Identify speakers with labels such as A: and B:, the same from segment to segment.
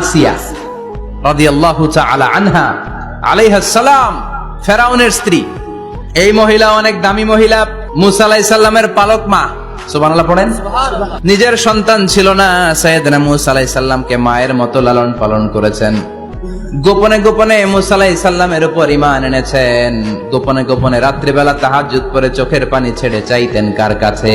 A: আসিয়া রাদিয়াল্লাহু তাআলা আনহা আলাইহাস সালাম ফেরাউনের স্ত্রী। এই মহিলা অনেক দামি মহিলা মুসা আলাইহিস সালামের পালক মা। সুবহানাল্লাহ পড়েন? নিজের সন্তান ছিল না সাইয়েদনা মুসা আলাইহিস সালামকে মায়ের মতো লালন পালন করেছেন। গোপনে গোপনে মুসা আলাইহিস উপর ঈমান এনেছেন। গোপনে গোপনে রাত্রিবেলা তাহাজ্জুদ পরে চোখের পানি ছেড়ে চাইতেন কার কাছে?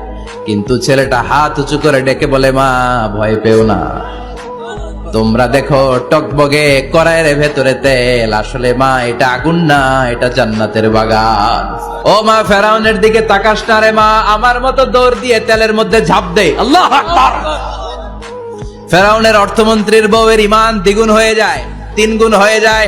A: কিন্তু ছেলেটা হাত উঁচু করে ডেকে বলে, মা, ভয় পেও না। তোমরা দেখো, টকবগে কড়াইয়ের ভেতরে তেল। আসলে মা, এটা আগুন না, এটা জান্নাতের বাগান। ও মা, ফেরাউনের দিকে তাকাস না রে মা, আমার মতো দৌড় দিয়ে তেলের মধ্যে ঝাঁপ দে। আল্লাহ ফেরাউনের অর্থমন্ত্রীর বউয়ের ইমান দ্বিগুণ হয়ে যায় তিন গুণ হয়ে যায়।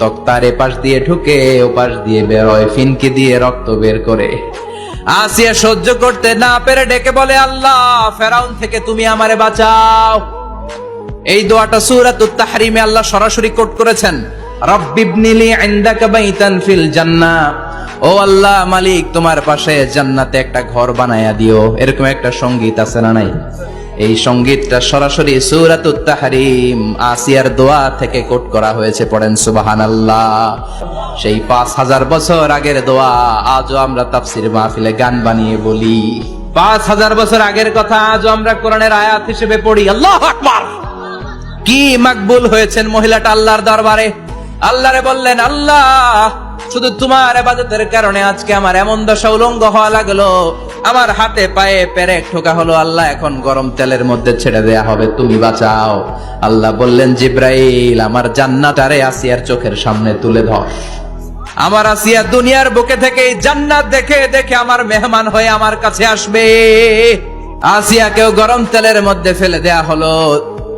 A: তক্তার এ পাশ দিয়ে ঢুকে ও পাশ দিয়ে বেরোয়, ফিনকি দিয়ে রক্ত বের করে। আসিয়া সহ্য করতে না পেরে ডেকে বলে, আল্লাহ, ফেরাউন থেকে তুমি আমারে বাঁচাও। এই দোয়াটা সূরাতুত তাহরিমে আল্লাহ সরাসরি কোট করেছেন। রব্বিবনিলি ইনদাকা বাইতান ফিল জান্নাহ ও আল্লাহ মালিক, তোমার পাশে জান্নাতে একটা ঘর বানায়া দিও। এরকম একটা সংগীত আছে না নাই? এই সঙ্গীতটা সরাসরি সূরাতুত তাহরিম, আসিয়ার দোয়া থেকে কোট করা হয়েছে, পড়েন সুবহানাল্লাহ। সেই পাঁচ হাজার বছর আগের দোয়া, আজও আমরা তাফসির মাহফিলে গান বানিয়ে বলি। পাঁচ হাজার বছর আগের কথা, আজও আমরা কোরআনের আয়াত হিসেবে পড়ি। আল্লাহ আকবার! কি মাকবুল হয়েছেন মহিলাটা আল্লাহর দরবারে। আল্লাহরে বললেন, আল্লাহ, শুধু তোমার আবাদতের কারণে আজকে আমার এমন দশা উলঙ্গ হওয়া লাগল। আমার হাতে পায়ে পেরেক ঠোকা হলো, আল্লাহ এখন গরম তেলের মধ্যে ছেড়ে দেয়া হবে, তুমি বাঁচাও। আল্লাহ বললেন, জিব্রাইল, আমার জান্নাতারে আসিয়ার চোখের সামনে তুলে ধর। আমার আসিয়া দুনিয়ার বুকে থেকে জান্নাত দেখে দেখে আমার মেহমান হয়ে আমার কাছে আসবে। আসিয়া কেউ গরম তেলের মধ্যে ফেলে দেয়া হলো।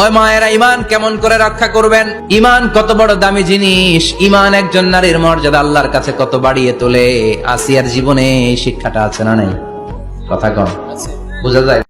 A: ওই মায়েরা ইমান কেমন করে রক্ষা করবেন? ইমান কত বড় দামি জিনিস। ইমান একজন নারীর মর্যাদা আল্লাহর কাছে কত বাড়িয়ে তোলে। আসিয়ার জীবনে শিক্ষাটা আছে না নাই? কথা কম বোঝা যায়?